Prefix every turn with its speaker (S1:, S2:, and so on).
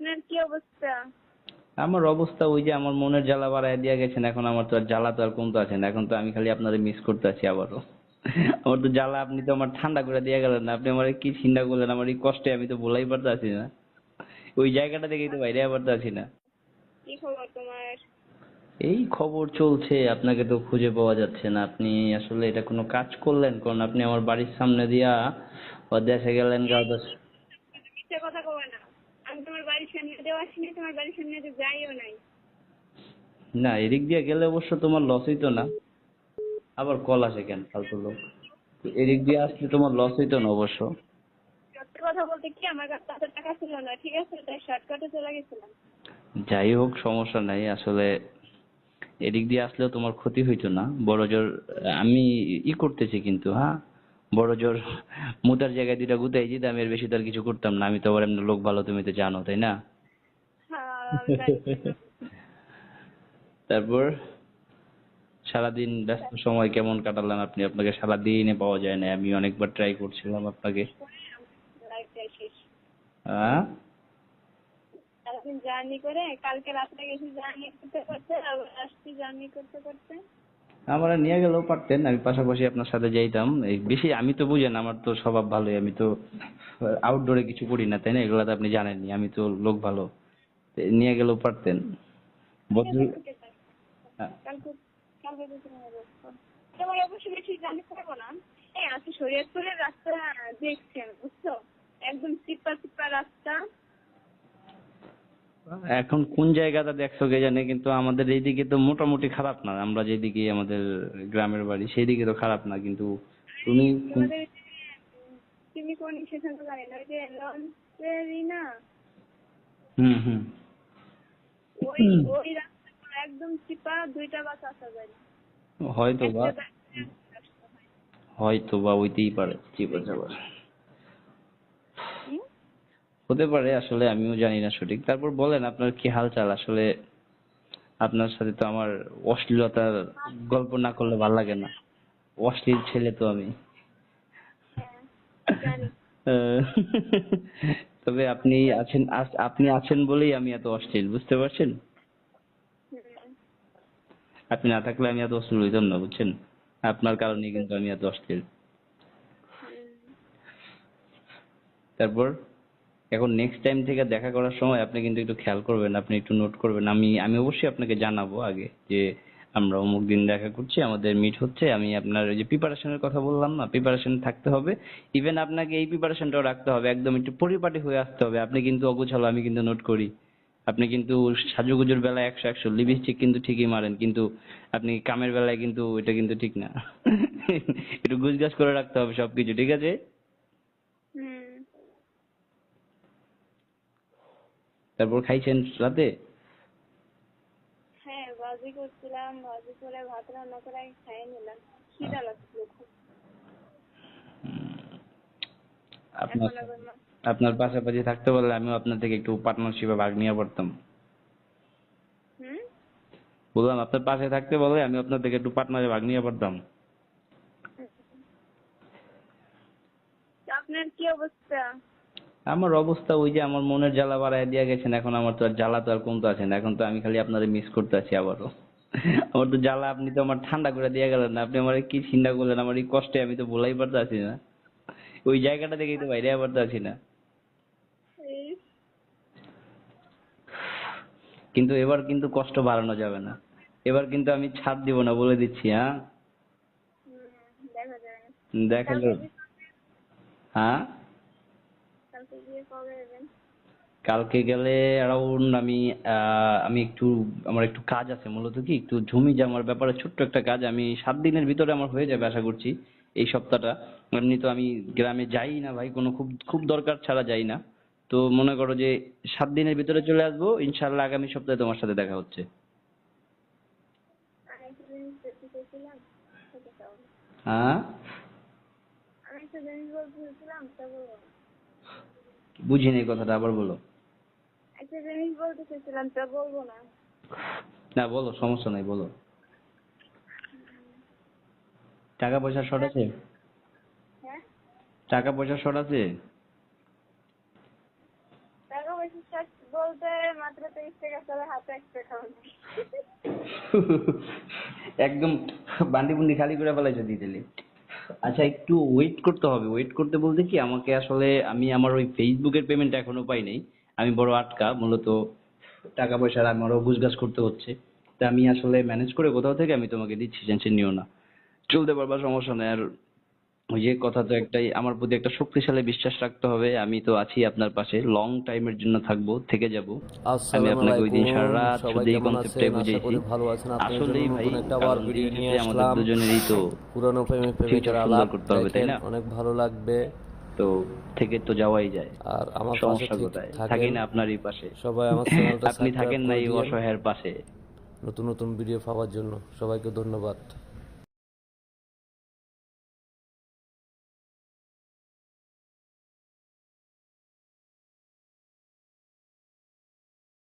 S1: আপনার কি অবস্থা?
S2: আমার অবস্থা ওই যে আমার মনের জ্বালা বাড়ায় দিয়া গেছেন এখন আমার তো আর জ্বালা তো আর কমতে আছে না এখন তো আমি খালি আপনারে মিস করতে আছি আবারও। আমার তো জ্বালা আপনি তো আমার ঠান্ডা করে দিয়ে গেলেন না আপনি আমার কি চিন্তা করলেন আমার এই কষ্টে আমি তো বলাই পারতে আছি না। ওই জায়গাটা থেকেই তো বাইরে পারতে আছি না।
S1: কি খবর তোমার?
S2: এই খবর চলছে আপনাকে তো খুঁজে পাওয়া যাচ্ছে না আপনি আসলে এটা কোনো কাজ করলেন? কারণ আপনি আমার বাড়ির সামনে দিয়া দেশে গেলেন
S1: কথা না। আমি তোমার বাড়ির সামনে আসিনি তোমার বাড়ির সামনে তো যাইও নাই।
S2: না এদিক দিয়ে গেলে অবশ্য তোমার লস হইতো না। আবার কল আসে কেন ফালতু লোক? এদিক দিয়ে আসলে তোমার লস হইতো না অবশ্য।
S1: সত্যি কথা বলতে কি আমার কাছে এত টাকা ছিল না ঠিক আছে? তাই শর্টকাটে চলে গেছিলাম।
S2: যাই হোক সমস্যা নাই। আসলে এদিক দিয়ে আসলেও তোমার ক্ষতি হইতো না। বড় জোর আমি ই করতেছি কিন্তু হ্যাঁ? বড় জোর মুতার জায়গায় দুইটা গুতাই দিতে আমি এর বেশি তো আর কিছু করতাম না। আমি তো আবার এমনি লোক ভালো, তুমি তো জানো, তাই না। তারপর সারাদিন ব্যস্ত সময় কেমন কাটালেন আপনি? আপনাকে সারাদিনে পাওয়া যায় না, আমি অনেকবার ট্রাই করছিলাম আপনাকে। হ্যাঁ?
S1: জার্নি করে, কালকে রাত্রে গেছি জার্নি করতে করতে, আবার আসছি জার্নি করতে করতে।
S2: আমার নিয়ে গেলেও পারতেন আমি পাশাপাশি আপনার সাথে যাইতাম। এই বেশি আমি তো বুঝেন আমার তো স্বভাব ভালোই আমি তো আউটডোরে কিছু করি না তাই না? এগুলো তো আপনি জানেনই আমি তো লোক ভালো। নিয়ে গেলেও পারতেন। বদল। হ্যাঁ।
S1: রাস্তা দেখছেন বুঝছ? একদম চিপা চিপা রাস্তা।
S2: এখন কোন জায়গাটা দেখছ কে জানে কিন্তু আমাদের এইদিকে তো মোটামুটি খারাপ না। আমরা যেদিকে আমাদের গ্রামের বাড়ি সেই দিকে তো খারাপ না কিন্তু তুমি
S1: তুমি কোন স্টেশন তো জানি না ওই যে লঞ্চেরই না?
S2: হুম হুম।
S1: ওই ওই রাস্তাগুলো একদম চিপা দুইটা বাস আসা যায়
S2: হয়তো বা
S1: হয়।
S2: হয়তো বা হইতেই পারে চিপা
S1: হুম?
S2: হতে পারে আসলে আমিও জানি না সঠিক। তারপর বলেন আপনার কি হালচাল? আসলে আপনার সাথে তো আমার অশ্লীলতার গল্প না করলে ভালো লাগে না। অশ্লীল ছেলে তো আমি।
S1: হ্যাঁ,
S2: তবে আপনি আছেন আপনি আছেন বলেই আমি এত অশ্লীল বুঝতে পারছেন? আপনি না থাকলে আমি এত অশ্লীল হইতাম না বুঝছেন? আপনার কারণে কিন্তু আমি এত অশ্লীল। তারপর? এখন নেক্সট টাইম থেকে দেখা করার সময় আপনি কিন্তু একটু খেয়াল করবেন, আপনি একটু নোট করবেন। আমি আমি অবশ্যই আপনাকে জানাব আগে যে আমরা অমুক দিন দেখা করছি, আমাদের মিট হচ্ছে। আমি আপনার ওই যে প্রিপারেশনের কথা বললাম না প্রিপারেশন থাকতে হবে। ইভেন আপনাকে এই প্রিপারেশনটাও রাখতে হবে, একদম একটু পরিপাটি হয়ে আসতে হবে। আপনি কিন্তু অগোছালো, আমি কিন্তু নোট করি। আপনি কিন্তু সাজুগুজুর বেলায় একশো একশো লিপস্টিক কিন্তু ঠিকই মারেন, কিন্তু আপনি কামের বেলায় কিন্তু এটা কিন্তু ঠিক না। একটু গুজগাছ করে রাখতে হবে সবকিছু, ঠিক আছে
S1: হুম।
S2: তারপর খাইছেন রাতে?
S1: হ্যাঁ ভাজি করছিলাম ভাজি করে ভাত রান্না করে খেয়ে নিলাম। খিদা লাগছিল খুব।
S2: আপনার আপনার পাশাপাশি থাকতে পারলে আমিও আপনার থেকে একটু পার্টনারশিপে ভাগ নিয়ে পড়তাম। বললাম আপনার পাশে থাকতে বলে আমি আপনার থেকে একটু পার্টনারে ভাগ নিয়ে পড়তাম।
S1: আপনার কি অবস্থা?
S2: আমার অবস্থা ওই যে আমার মনের জ্বালা বাড়ায় দিয়া গেছেন এখন আমার তো আর জ্বালা তো আর কমতে আছে না এখন তো আমি খালি আপনারে মিস করতে আছি আবারও। আমার তো জ্বালা আপনি তো আমার ঠান্ডা করে দিয়ে গেলেন না আপনি আমার কি চিন্তা করলেন আমার এই কষ্টে আমি তো বলাই পারতে আছি না। ওই জায়গাটা থেকেই তো বাইরে পারতে আছি না। কিন্তু এবার কিন্তু কষ্ট বাড়ানো যাবে না। এবার কিন্তু আমি ছাড় দিব না বলে দিচ্ছি হ্যাঁ?
S1: দেখা
S2: যাবে। হ্যাঁ?
S1: কালকে গিয়ে কবে
S2: কালকে গেলে অ্যারাউন্ড আমি আহ, আমি একটু আমার একটু কাজ আছে মূলত কি একটু জমি জমার ব্যাপারে ছোট্ট একটা কাজ আমি সাত দিনের ভিতরে আমার হয়ে যাবে আশা করছি এই সপ্তাহটা। এমনি তো আমি গ্রামে যাই না ভাই কোনো খুব খুব দরকার ছাড়া যাই না। তো মনে করো যে সাত দিনের ভিতরে চলে আসব ইনশাল্লাহ আগামী সপ্তাহে তোমার সাথে দেখা হচ্ছে। হ্যাঁ
S1: আমি একটা জিনিস বলতে চেয়েছিলাম তা বলব না
S2: বুঝিনি কথাটা আবার বলো।
S1: একটা জিনিস বলতে চেয়েছিলাম তা বলব না।
S2: না বলো সমস্যা নাই বলো। টাকা পয়সা শর্ট আছে?
S1: হ্যাঁ?
S2: টাকা পয়সা শর্ট আছে?
S1: টাকা পয়সা শর্ট বলতে মাত্র তেইশ টাকা চলে হাতে একটা অ্যাকাউন্ট
S2: একদম বান্ডি বুন্দি খালি করে ফেলাইছো দিতেলি আচ্ছা একটু ওয়েট করতে হবে। ওয়েট করতে বলতে কি, আমাকে আসলে আমি আমার ওই ফেসবুকের পেমেন্ট এখনও পাই নাই। আমি বড় আটকা, মূলত টাকা পয়সার আমারও গুজগাছ করতে হচ্ছে। তা আমি আসলে ম্যানেজ করে কোথাও থেকে আমি তোমাকে দিচ্ছি, টেনশন নিও না। চলতে পারবা, সমস্যা নেই। আর ওই যে কথা তো একটাই আমার প্রতি একটা শক্তিশালী বিশ্বাস রাখতে হবে। আমি তো আছি আপনার পাশে লং টাইমের জন্য থাকব থেকে যাব। আমি আপনাকে ওই দিন সারা রাত শুধু এই কনসেপ্টটাই বুঝিয়েছি আসলেই ভাই
S3: একটা আবার ভিডিও নিয়ে
S2: শেষে আমাদের দুজনেরই তো
S3: পুরানো প্রেমিক
S2: future
S3: প্রেমিকের আলাপ
S2: করতে হবে, তাই না?
S3: অনেক ভালো লাগবে।
S2: তো থেকে তো যাওয়াই যায়।
S3: আর আমার
S2: সমস্যা কোথায়? থাকি
S3: থাকেন
S2: না আপনারই পাশে।
S3: সবাই আমার চ্যানেলটা
S2: আপনি থাকেন না এই অসহায়ের পাশে।
S3: নতুন নতুন ভিডিও পাওয়ার জন্য সবাইকে ধন্যবাদ।